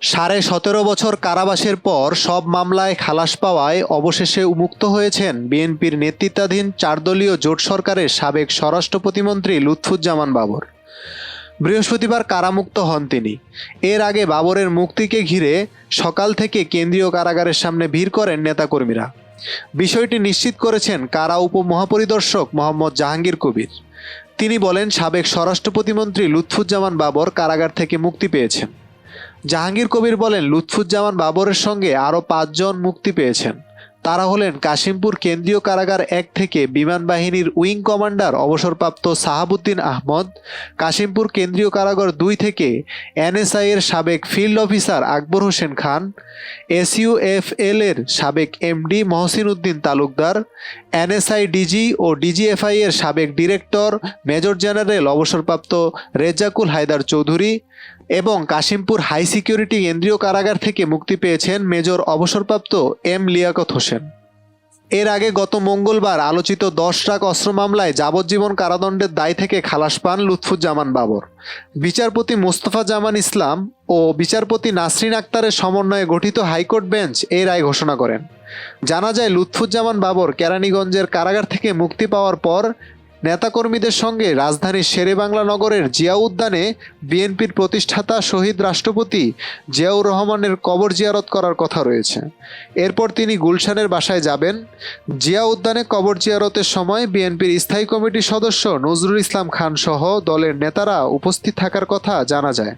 সাড়ে সতেরো বছর কারাবাসের পর সব মামলায় খালাস পাওয়ায় অবশেষে মুক্ত হয়েছেন বিএনপির নেতৃত্বাধীন চারদলীয় জোট সরকারের সাবেক স্বরাষ্ট্র প্রতিমন্ত্রী লুৎফুজ্জামান বাবর। বৃহস্পতিবার কারামুক্ত হন তিনি। এর আগে বাবরের মুক্তিকে ঘিরে সকাল থেকে কেন্দ্রীয় কারাগারের সামনে ভিড় করেন নেতাকর্মীরা। বিষয়টি নিশ্চিত করেছেন কারা উপমহাপরিদর্শক মোহাম্মদ জাহাঙ্গীর কবির। তিনি বলেন, সাবেক স্বরাষ্ট্র প্রতিমন্ত্রী লুৎফুজ্জামান বাবর কারাগার থেকে মুক্তি পেয়েছেন। জাহাঙ্গীর কবির বলেন, লুৎফুজ্জামান বাবরের সঙ্গে আরও পাঁচজন মুক্তি পেয়েছেন। তারা হলেন কাশিমপুর কেন্দ্রীয় কারাগার এক থেকে বিমান বাহিনীর উইং কমান্ডার, অবসরপ্রাপ্ত সাহাবুদ্দিন আহমদ, কাশিমপুর কেন্দ্রীয় কারাগার দুই থেকে এনএসআই এর সাবেক field officer Akbar Hossain Khan SUFL এর সাবেক MD Mohsin Uddin Talukdar, NSI DG ও ডিজিএফআই এর সাবেক ডিরেক্টর, মেজর জেনারেল, অবসরপ্রাপ্ত রেজ্জাকুল হায়দার চৌধুরী এবং কাশিমপুর হাই সিকিউরিটি কেন্দ্রীয় কারাগার থেকে মুক্তি পেয়েছেন মেজর অবসরপ্রাপ্ত এম লিয়াকত হোসেন। এর আগে গত মঙ্গলবার আলোচিত দশ লাখ অস্ত্র মামলায় যাবজ্জীবন কারাদণ্ডের দায় থেকে খালাস পান লুৎফুজ্জামান বাবর। বিচারপতি মোস্তফা জামান ইসলাম ও বিচারপতি নাসরিন আক্তারের সমন্বয়ে গঠিত হাইকোর্ট বেঞ্চ এই রায় ঘোষণা করেন। জানা যায়, লুৎফুজ্জামান বাবর কেরানীগঞ্জের কারাগার থেকে মুক্তি পাওয়ার পর নেতাকর্মীদের সঙ্গে রাজধানীর শেরেবাংলা নগরের জিয়া উদ্যানে বিএনপির প্রতিষ্ঠাতা শহীদ রাষ্ট্রপতি জিয়াউর রহমানের কবর জিয়ারত করার কথা রয়েছে। এরপর তিনি গুলশানের বাসায় যাবেন। জিয়া উদ্যানে কবর জিয়ারতের সময় বিএনপির স্থায়ী কমিটির সদস্য নজরুল ইসলাম খান সহ দলের নেতারা উপস্থিত থাকার কথা জানা যায়।